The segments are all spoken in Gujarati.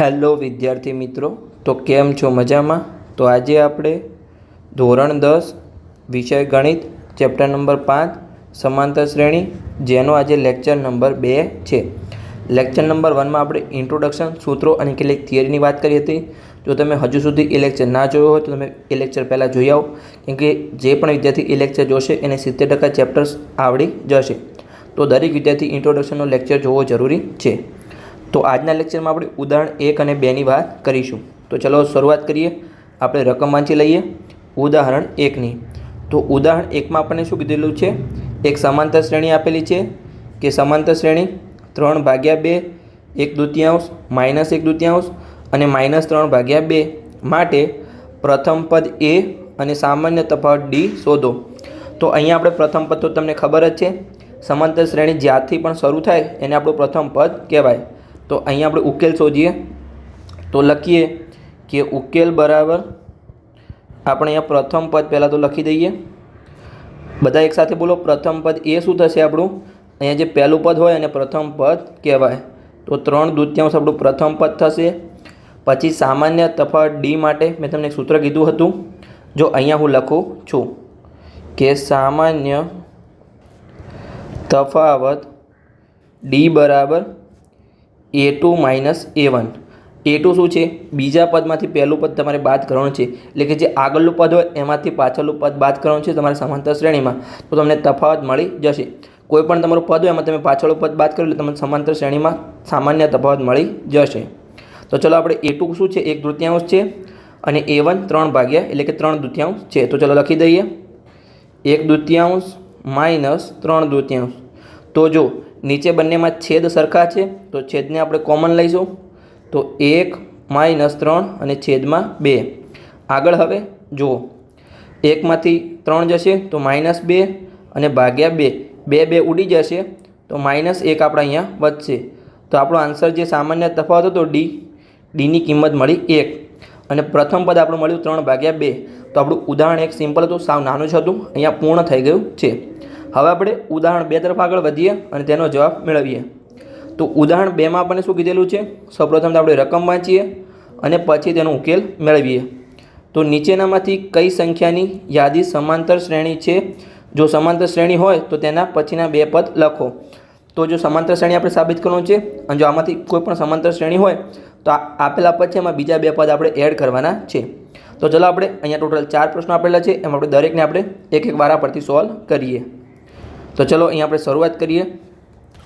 હેલો વિદ્યાર્થી મિત્રો, તો કેમ છો મજામાં? તો આજે આપણે ધોરણ દસ, વિષય ગણિત, ચેપ્ટર નંબર પાંચ, સમાંતર શ્રેણી, જેનો આજે લેક્ચર નંબર બે છે. લેક્ચર નંબર વનમાં આપણે ઇન્ટ્રોડક્શન સૂત્રો અને કેટલીક થિયરીની વાત કરી હતી. જો તમે હજુ સુધી એ લેક્ચર ના જોયો હોય તો તમે એ લેક્ચર પહેલાં જોઈ આવો, કેમ કે જે પણ વિદ્યાર્થી એ લેક્ચર જોશે, એને સિત્તેર ટકા ચેપ્ટર્સ આવડી જશે. તો દરેક વિદ્યાર્થી ઇન્ટ્રોડક્શનનો લેક્ચર જોવો જરૂરી છે. તો આજના લેક્ચરમાં આપણે ઉદાહરણ એક અને બેની વાત કરીશું. તો ચલો શરૂઆત કરીએ. આપણે રકમ વાંચી લઈએ. ઉદાહરણ એકની. તો ઉદાહરણ એકમાં આપણને શું કીધેલું છે? એક સમાંતર શ્રેણી આપેલી છે. કે સમાંતર શ્રેણી ત્રણ ભાગ્યા બે, એક દ્વિતીયાંશ માઇનસ એક દ્વિતીયાંશ અને માઇનસ ત્રણ ભાગ્યા બે. માટે પ્રથમ પદ એ અને સામાન્ય તફાવત ડી શોધો. તો અહીંયા આપણે પ્રથમ પદ તો તમને ખબર જ છે. સમાંતર શ્રેણી જ્યાંથી પણ શરૂ થાય એને આપણું પ્રથમ પદ કહેવાય. તો અહીંયા આપણે ઉકેલ શોધીએ. તો લખીએ કે ઉકેલ બરાબર આપણે અહીંયા પ્રથમ પદ પહેલાં તો લખી દઈએ. બધા એકસાથે બોલો, પ્રથમ પદ એ શું થશે આપણું? અહીંયા જે પહેલું પદ હોય એને પ્રથમ પદ કહેવાય. તો ત્રણ દૂત્યાંશ આપણું પ્રથમ પદ થશે. પછી સામાન્ય તફાવત ડી માટે મેં તમને સૂત્ર કીધું હતું. જો અહીંયા હું લખું છું કે સામાન્ય તફાવત ડી બરાબર a two minus a one a two શું છે? બીજા પદમાંથી પહેલું પદ તમારે બાદ કરવાનું છે. એટલે કે જે આગળનું પદ હોય, એમાંથી પાછળનું પદ બાદ કરવાનું છે તમારે સમાંતર શ્રેણીમાં. તો તમને તફાવત મળી જશે. કોઈ પણ તમારું પદ હોય, એમાં તમે પાછળનું પદ બાદ કરો એટલે તમને સમાંતર શ્રેણીમાં સામાન્ય તફાવત મળી જશે. તો ચલો આપણે એ ટુ શું છે? એક તૃતીયાંશ છે અને એ વન ત્રણ ભાગ્યા, એટલે કે ત્રણ દૃત્યાંશ છે. તો ચલો લખી દઈએ. એક દૂત્યાંશ માઇનસ ત્રણ દૃતિયાંશ. તો જો નીચે બંનેમાં છેદ સરખા છે, તો છેદને આપણે કોમન લઈશું. તો એક માઇનસ ત્રણ અને છેદમાં બે. આગળ હવે જુઓ. એકમાંથી ત્રણ જશે, તો માઇનસ બે અને ભાગ્યા બે. બે બે ઉડી જશે, તો માઇનસ એક આપણે અહીંયા વધશે. તો આપણો આન્સર જે સામાન્ય તફાવત હતો ડી ડીની કિંમત મળી એક. અને પ્રથમ પદ આપણું મળ્યું ત્રણ ભાગ્યા બે. તો આપણું ઉદાહરણ એક સિમ્પલ હતું, સાવ નાનું જ હતું, અહીંયા પૂર્ણ થઈ ગયું છે. હવે આપણે ઉદાહરણ બે તરફ આગળ વધીએ અને તેનો જવાબ મેળવીએ. તો ઉદાહરણ બેમાં આપણને શું કીધેલું છે? સૌપ્રથમ તો આપણે રકમ વાંચીએ અને પછી તેનો ઉકેલ મેળવીએ. તો નીચેનામાંથી કઈ સંખ્યાની યાદી સમાંતર શ્રેણી છે? જો સમાંતર શ્રેણી હોય તો તેના પછીના બે પદ લખો. તો જો સમાંતર શ્રેણી આપણે સાબિત કરવાનું છે અને જો આમાંથી કોઈ પણ સમાંતર શ્રેણી હોય તો આપેલા પદ છે એમાં બીજા બે પદ આપણે એડ કરવાના છે. તો ચલો આપણે અહીંયા ટોટલ ચાર પ્રશ્નો આપેલા છે, એમાં આપણે દરેકને આપણે એક એક વારા પરથી સોલ્વ કરીએ. તો ચલો અહીંયા આપણે શરૂઆત કરીએ.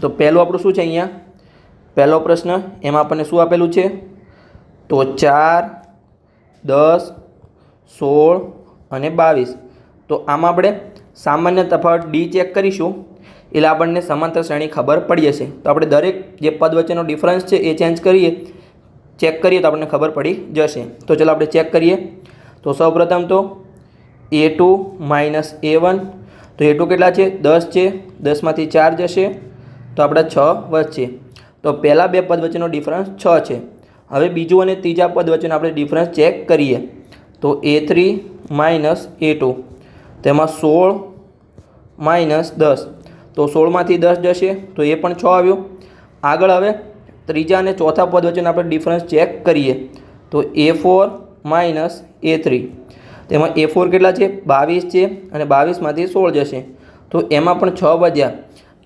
તો પહેલું આપણું શું છે અહીંયા? પહેલો પ્રશ્ન, એમાં આપણને શું આપેલું છે? તો ચાર, દસ, સોળ અને બાવીસ. તો આમાં આપણે સામાન્ય તફાવત ડી ચેક કરીશું. એટલે આપણને સમાંતર શ્રેણી ખબર પડી જશે. તો આપણે દરેક જે પદ વચ્ચેનો ડિફરન્સ છે એ ચેન્જ કરીએ. ચેક કરીએ તો આપણને ખબર પડી જશે. તો ચલો આપણે ચેક કરીએ. તો સૌપ્રથમ તો a two minus a one તો એ કેટલા છે? દસ છે. દસમાંથી ચાર જશે. તો આપણા છ વધશે. તો પહેલાં બે પદ વચ્ચેનો ડિફરન્સ છ છે. હવે બીજું અને ત્રીજા પદ વચ્ચેનો આપણે ડિફરન્સ ચેક કરીએ. તો a three minus a two. તેમાં સોળ માઇનસ દસ. તો સોળમાંથી દસ જશે. તો એ પણ છ આવ્યું. આગળ હવે ત્રીજા અને ચોથા પદ વચ્ચેનો આપણે ડિફરન્સ ચેક કરીએ. તો a four minus a three. તેમાં એ ફોર કેટલા છે? બાવીસ છે અને બાવીસમાંથી સોળ જશે. તો એમાં પણ છ વધ્યા.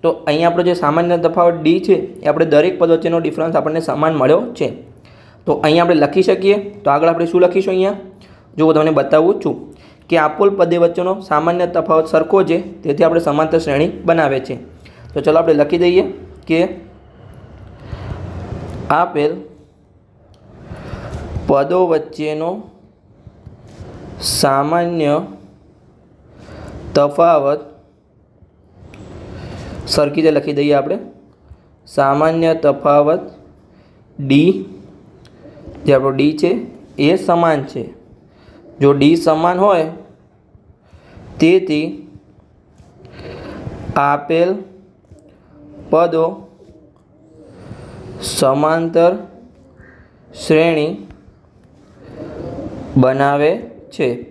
તો અહીંયા આપણો જે સામાન્ય તફાવત ડી છે, એ આપણે દરેક પદ વચ્ચેનો ડિફરન્સ આપણને સમાન મળ્યો છે. તો અહીંયા આપણે લખી શકીએ. તો આગળ આપણે શું લખીશું અહીંયા? જો હું તમને બતાવું છું કે આપોલ પદે વચ્ચેનો સામાન્ય તફાવત સરખો છે, તેથી આપણે સમાંતર શ્રેણી બનાવે છે. તો ચલો આપણે લખી દઈએ કે આપેલ પદો વચ્ચેનો સામાન્ય તફાવત સરખી રીતે લખી દઈએ આપણે. સામાન્ય તફાવત ડી જે આપણો ડી છે, એ સમાન છે. જો ડી સમાન હોય, તેથી આપેલ પદો સમાંતર શ્રેણી બનાવે છે.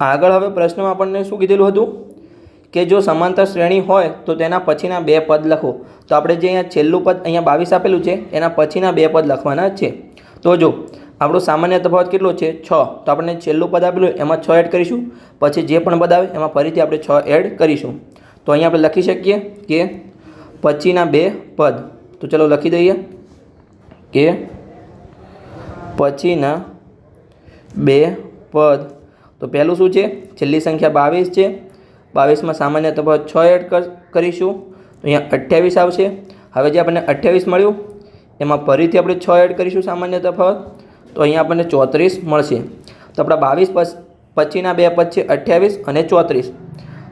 આગળ હવે પ્રશ્નમાં આપણને શું કીધેલું હતું? કે જો સમાંતર શ્રેણી હોય તો તેના પછીના બે પદ લખો. તો આપણે જે અહીંયા છેલ્લું પદ અહીંયા બાવીસ આપેલું છે, એના પછીના બે પદ લખવાના છે. તો જો આપણો સામાન્ય તફાવત કેટલો છે? છ. તો આપણને છેલ્લું પદ આપેલું એમાં છ એડ કરીશું. પછી જે પણ પદ આવે, એમાં ફરીથી આપણે છ એડ કરીશું. તો અહીંયા આપણે લખી શકીએ કે પછીના બે પદ. તો ચલો લખી દઈએ કે પછીના બે પદ. તો પહેલું શું છે? છેલ્લી સંખ્યા બાવીસ છે. બાવીસમાં સામાન્ય તફાવત છ એડ કરીશું. તો અહીંયા અઠ્યાવીસ આવશે. હવે જે આપણને અઠ્યાવીસ મળ્યું, એમાં ફરીથી આપણે છ એડ કરીશું સામાન્ય તફાવત. તો અહીંયા આપણને ચોત્રીસ મળશે. તો આપણા બાવીસ પછીના બે પદ છે અઠ્યાવીસ અને ચોત્રીસ.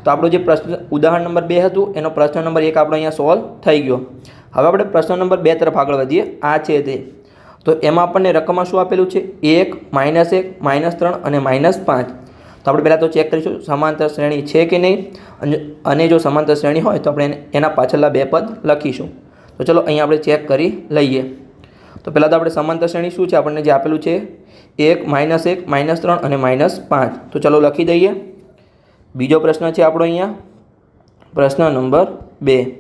તો આપણો જે પ્રશ્ન, ઉદાહરણ નંબર બે હતું, એનો પ્રશ્ન નંબર એક આપણો અહીંયા સોલ્વ થઈ ગયો. હવે આપણે પ્રશ્ન નંબર બે તરફ આગળ વધીએ. આ છે તે. તો એમાં આપણને રકમમાં શું આપેલું છે? એક, માઇનસ એક, માઇનસ ત્રણ અને માઇનસ પાંચ. તો આપણે પહેલાં તો ચેક કરીશું, સમાંતર શ્રેણી છે કે નહીં? અને જો સમાંતર શ્રેણી હોય તો આપણે એના પાછળના બે પદ લખીશું. તો ચલો અહીંયા આપણે ચેક કરી લઈએ. તો પહેલાં તો આપણે સમાંતર શ્રેણી શું છે? આપણને જે આપેલું છે, એક, માઇનસ એક, માઇનસ ત્રણ અને માઇનસ પાંચ. તો ચલો લખી દઈએ. બીજો પ્રશ્ન છે આપણો અહીંયા. પ્રશ્ન નંબર બે.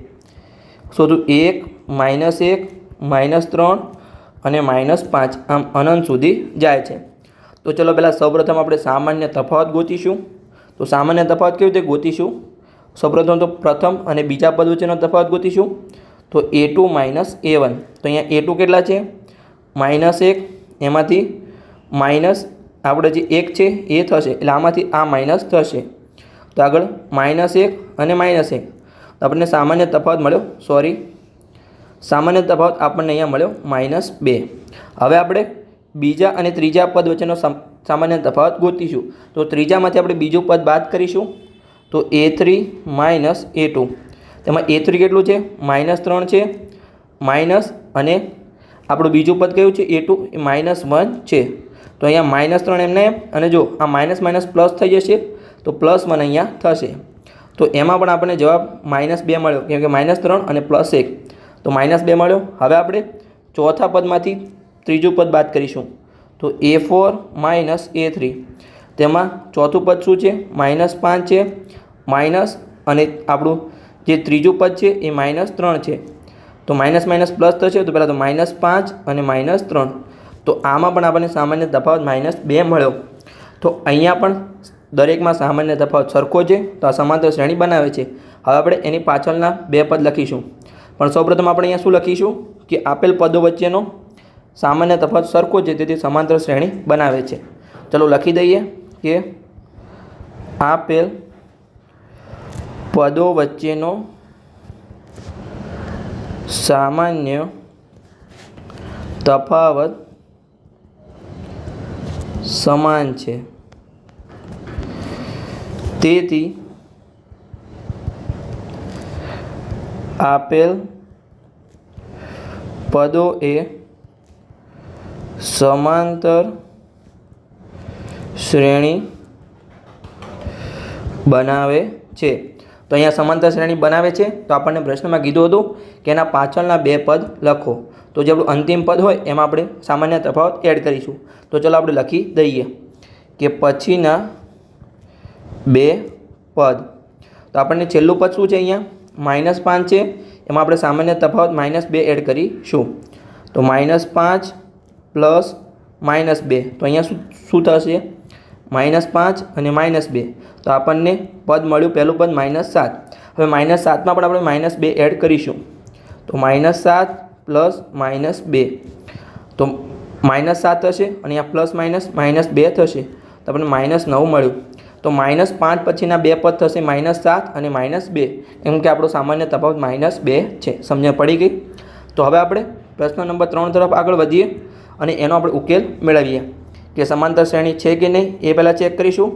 શોધું એક, માઇનસ એક, માઇનસ ત્રણ અને માઇનસ પાંચ આમ અનંત સુધી જાય છે. તો ચલો પહેલાં સૌપ્રથમ આપણે સામાન્ય તફાવત ગોતીશું. તો સામાન્ય તફાવત કેવી રીતે ગોતીશું? સૌપ્રથમ તો પ્રથમ અને બીજા પદ વચ્ચેનો તફાવત ગોતીશું. તો a two minus a one. તો અહીંયા એ ટુ કેટલા છે? માઇનસ એક. એમાંથી માઇનસ આપણે જે એક છે એ થશે. એટલે આમાંથી આ માઇનસ થશે. તો આગળ માઇનસ એક અને માઇનસ એક. આપણને સામાન્ય તફાવત મળ્યો. સોરી સામાન્ય તફાવત આપણને અહીંયા મળ્યો, માઇનસ બે. હવે આપણે બીજા અને ત્રીજા પદ વચ્ચેનો સામાન્ય તફાવત ગોતીશું. તો ત્રીજામાંથી આપણે બીજું પદ બાદ કરીશું. તો a three minus a two. તેમાં એ થ્રી કેટલું છે? માઇનસ ત્રણ છે. માઇનસ અને આપણું બીજું પદ કયું છે? A two. A minus one છે. તો અહીંયા માઇનસ ત્રણ એમને, અને જો આ માઇનસ માઇનસ પ્લસ થઈ જશે, તો પ્લસ વન અહીંયા થશે. તો એમાં પણ આપણને જવાબ માઇનસ બે મળ્યો. કેમ કે માઇનસ ત્રણ અને પ્લસ એક. તો માઇનસ બે મળ્યો. હવે આપણે ચોથા પદમાંથી ત્રીજું પદ બાદ કરીશું. તો a four minus a three. તેમાં ચોથું પદ શું છે? માઇનસ પાંચ છે. માઇનસ અને આપણું જે ત્રીજું પદ છે એ માઇનસ ત્રણ છે. તો માઇનસ માઇનસ પ્લસ થશે તો પહેલાં તો માઇનસ પાંચ અને માઇનસ ત્રણ. તો આમાં પણ આપણને સામાન્ય તફાવત માઇનસ બે મળ્યો. તો અહીંયા પણ દરેકમાં સામાન્ય તફાવત સરખો છે. તો આ સમાંતર શ્રેણી બનાવે છે. હવે આપણે એની પાછળના બે પદ લખીશું. પણ સૌપ્રથમ આપણે અહીંયા શું લખીશું? કે આપેલ પદો વચ્ચેનો સામાન્ય તફાવત સરખો છે તેથી સમાંતર શ્રેણી બનાવે છે. ચલો લખી દઈએ કે આપેલ પદો વચ્ચેનો સામાન્ય તફાવત સમાન છે. તેથી આપેલ પદો એ સમાંતર શ્રેણી બનાવે છે. તો અહીંયા સમાંતર શ્રેણી બનાવે છે. તો આપણને પ્રશ્નમાં કીધું હતું કે એના પાછળના બે પદ લખો. તો જે આપણું અંતિમ પદ હોય એમાં આપણે સામાન્ય તફાવત એડ કરીશું. તો ચલો આપણે લખી દઈએ કે પછીના બે પદ. તો આપણને છેલ્લું પદ શું છે અહીંયા? માઇનસ પાંચ છે. એમાં આપણે સામાન્ય તફાવત માઇનસ બે એડ કરીશું. તો માઇનસ પાંચ પ્લસ માઇનસ બે. તો અહીંયા શું શું થશે? માઇનસ પાંચ અને માઇનસ બે. તો આપણને પદ મળ્યું પહેલું પદ માઇનસ સાત. હવે માઇનસ સાતમાં પણ આપણે માઇનસ બે એડ કરીશું. તો માઇનસ સાત પ્લસ માઇનસ બે. તો માઇનસ સાત થશે અને અહીંયા પ્લસ માઇનસ માઇનસ બે થશે. તો આપણને માઇનસ નવ મળ્યું. તો માઇનસ પાંચ પછીના બે પદ થશે માઇનસ સાત અને માઇનસ બે. કેમ કે આપણો સામાન્ય તફાવત માઇનસ બે છે. સમજણ પડી ગઈ? તો હવે આપણે પ્રશ્ન નંબર ત્રણ તરફ આગળ વધીએ અને એનો આપણે ઉકેલ મેળવીએ કે સમાંતર શ્રેણી છે કે નહીં એ પહેલાં ચેક કરીશું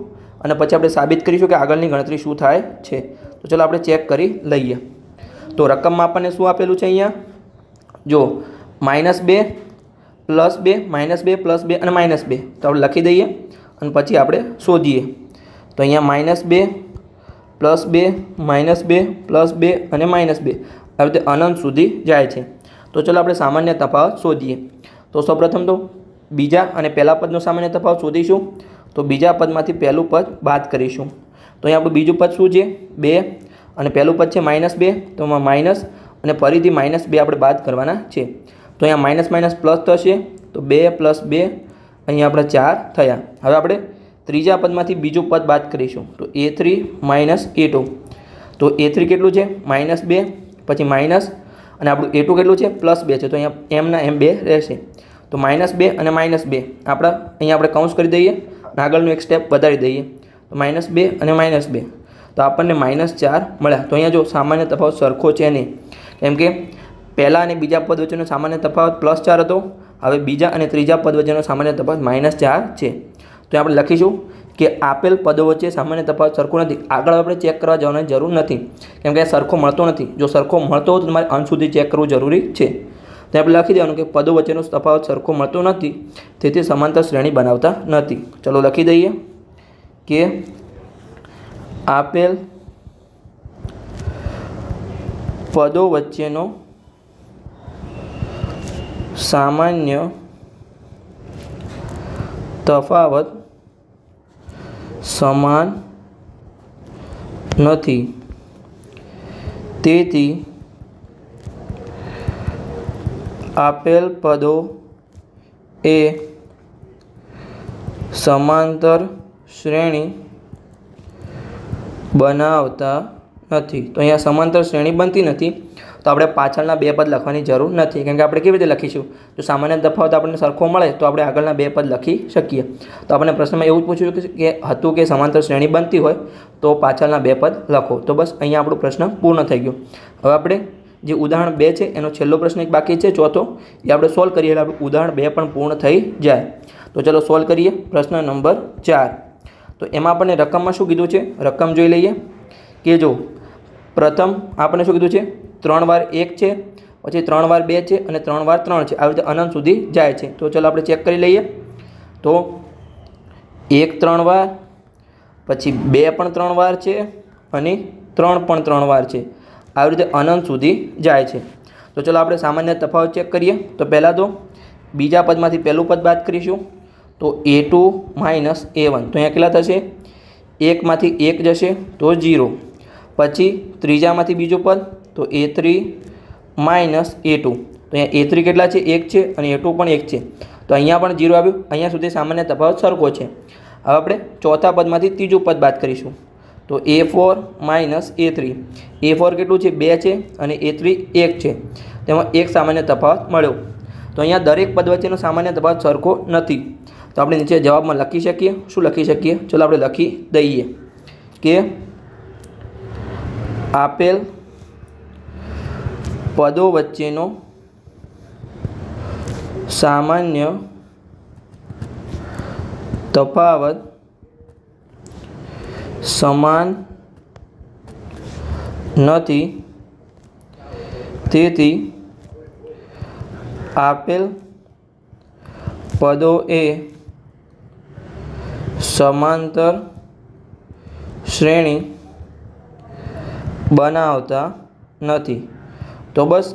અને પછી આપણે સાબિત કરીશું કે આગળની ગણતરી શું થાય છે. તો ચલો આપણે ચેક કરી લઈએ. તો રકમમાં આપણને શું આપેલું છે અહીંયા? જો, માઇનસ બે પ્લસ બે, માઇનસ બે પ્લસ બે અને માઇનસ બે. તો આપણે લખી દઈએ અને પછી આપણે શોધીએ. તો અહીંયા માઇનસ બે પ્લસ બે માઇનસ બે પ્લસ બે અને માઇનસ બે. આવી રીતે અનંત સુધી જાય છે. તો ચલો આપણે સામાન્ય તફાવત શોધીએ. તો સૌપ્રથમ તો બીજા અને પહેલા પદનો સામાન્ય તફાવત શોધીશું. તો બીજા પદમાંથી પહેલું પદ બાદ કરીશું. તો અહીંયા આપણું બીજું પદ શું છે? બે. અને પહેલું પદ છે માઇનસ બે. તો એમાં માઇનસ અને ફરીથી માઇનસ બે આપણે બાદ કરવાના છે. તો અહીંયા માઇનસ માઇનસ પ્લસ થશે. તો તો બે પ્લસ બે અહીંયા આપણે ચાર થયા. હવે આપણે ત્રીજા પદમાંથી બીજું પદ બાદ કરીશું. તો a three minus a two તો એ થ્રી કેટલું છે? માઇનસ બે, પછી માઇનસ અને આપણું એ ટુ કેટલું છે? પ્લસ બે છે. તો અહીંયા એમના એમ બે રહેશે. તો માઇનસ બે અને માઇનસ બે. આપણા, અહીંયા આપણે કાઉન્સ કરી દઈએ. અને આગળનું એક સ્ટેપ વધારી દઈએ. તો માઇનસ બે અને માઇનસ બે. તો આપણને માઇનસ ચાર મળ્યા. તો અહીંયા જો સામાન્ય તફાવત સરખો છે નહીં. કેમ કે પહેલાં અને બીજા પદ વચ્ચેનો સામાન્ય તફાવત પ્લસ ચાર હતો. હવે બીજા અને ત્રીજા પદ વચ્ચેનો સામાન્ય તફાવત માઇનસ ચાર છે. તો આપણે લખીશું કે આપેલ પદો વચ્ચે સામાન્ય તફાવત સરખો નથી. આગળ આપણે ચેક કરવા જવાની જરૂર નથી. કેમ કે સરખો મળતો નથી. જો સરખો મળતો હોય તો તમારે અંત સુધી ચેક કરવું જરૂરી છે. તો આપણે લખી દેવાનું કે પદો વચ્ચેનો તફાવત સરખો મળતો નથી. તેથી સમાંતર શ્રેણી બનાવતા નથી. ચલો લખી દઈએ કે આપેલ પદો વચ્ચેનો સામાન્ય તફાવત સમાન નથી. તેથી આપેલ પદો એ સમાંતર શ્રેણી બનાવતા નથી. તો અહીંયા સમાંતર શ્રેણી બનતી નથી. તો આપણે પાછળના બે પદ લખવાની જરૂર નથી. કેમ કે આપણે કેવી રીતે લખીશું? જો સામાન્ય તફાવત આપણને સરખો મળે, તો આપણે આગળના બે પદ લખી શકીએ. તો આપણને પ્રશ્નમાં એવું જ પૂછ્યું કે હતું કે સમાંતર શ્રેણી બનતી હોય, તો પાછળના બે પદ લખો. તો બસ અહીંયા આપણો પ્રશ્ન પૂર્ણ થઈ ગયો. હવે આપણે જે ઉદાહરણ બે છે, એનો છેલ્લો પ્રશ્ન એક બાકી છે, ચોથો. એ આપણે સોલ્વ કરીએ એટલે આપણું ઉદાહરણ બે પણ પૂર્ણ થઈ જાય. તો ચલો સોલ્વ કરીએ પ્રશ્ન નંબર ચાર. તો એમાં આપણને રકમમાં શું કીધું છે? રકમ જોઈ લઈએ. કે જો પ્રથમ આપણને શું કીધું છે? ત્રણ વાર એક છે, પછી ત્રણ વાર બે છે અને ત્રણ વાર ત્રણ છે. આવી રીતે અનંત સુધી જાય છે. તો ચલો આપણે ચેક કરી લઈએ. તો એક ત્રણ વાર, પછી બે પણ ત્રણ વાર છે અને ત્રણ પણ ત્રણ વાર છે. આવી રીતે અનંત સુધી જાય છે. તો ચલો આપણે સામાન્ય તફાવત ચેક કરીએ. તો પહેલાં તો બીજા પદમાંથી પહેલું પદ બાદ કરીશું. તો a two minus a one. તો અહીંયા કેટલા થશે? એકમાંથી એક જશે તો જીરો પછી ત્રીજામાંથી બીજું પદ તો a three minus a two. તો અહીંયા એ થ્રી કેટલા છે? એક છે અને એ ટુ પણ એક છે. તો અહીંયા પણ જીરો આવ્યું. અહીંયા સુધી સામાન્ય તફાવત સરખો છે. હવે આપણે ચોથા પદમાંથી ત્રીજું પદ બાદ કરીશું. તો a four minus a three. A four કેટલું છે? બે છે અને એ થ્રી એક છે. તેમાં એક સામાન્ય તફાવત મળ્યો. તો અહીંયા દરેક પદ વચ્ચેનો સામાન્ય તફાવત સરખો નથી. તો આપણે નીચે જવાબમાં લખી શકીએ. શું લખી શકીએ? ચલો આપણે લખી દઈએ કે આપેલ પદો વચ્ચેનો સામાન્ય તફાવત સમાન નથી. તેથી આપેલ પદો એ સમાંતર શ્રેણી બનાવતા નથી. તો બસ,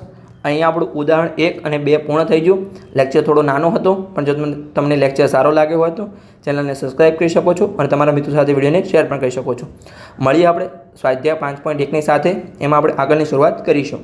અહીંયા આપણું ઉદાહરણ એક અને બે પૂર્ણ થઈ ગયું. લેક્ચર થોડો નાનો હતો, પણ જો તમને લેક્ચર સારો લાગ્યો હોય તો ચેનલને સબસ્ક્રાઈબ કરી શકો છો અને તમારા મિત્રો સાથે વિડીયોને શેર પણ કરી શકો છો. મળીએ આપણે સ્વાધ્યાય પાંચ પોઈન્ટ એકની સાથે, એમાં આપણે આગળની શરૂઆત કરીશું.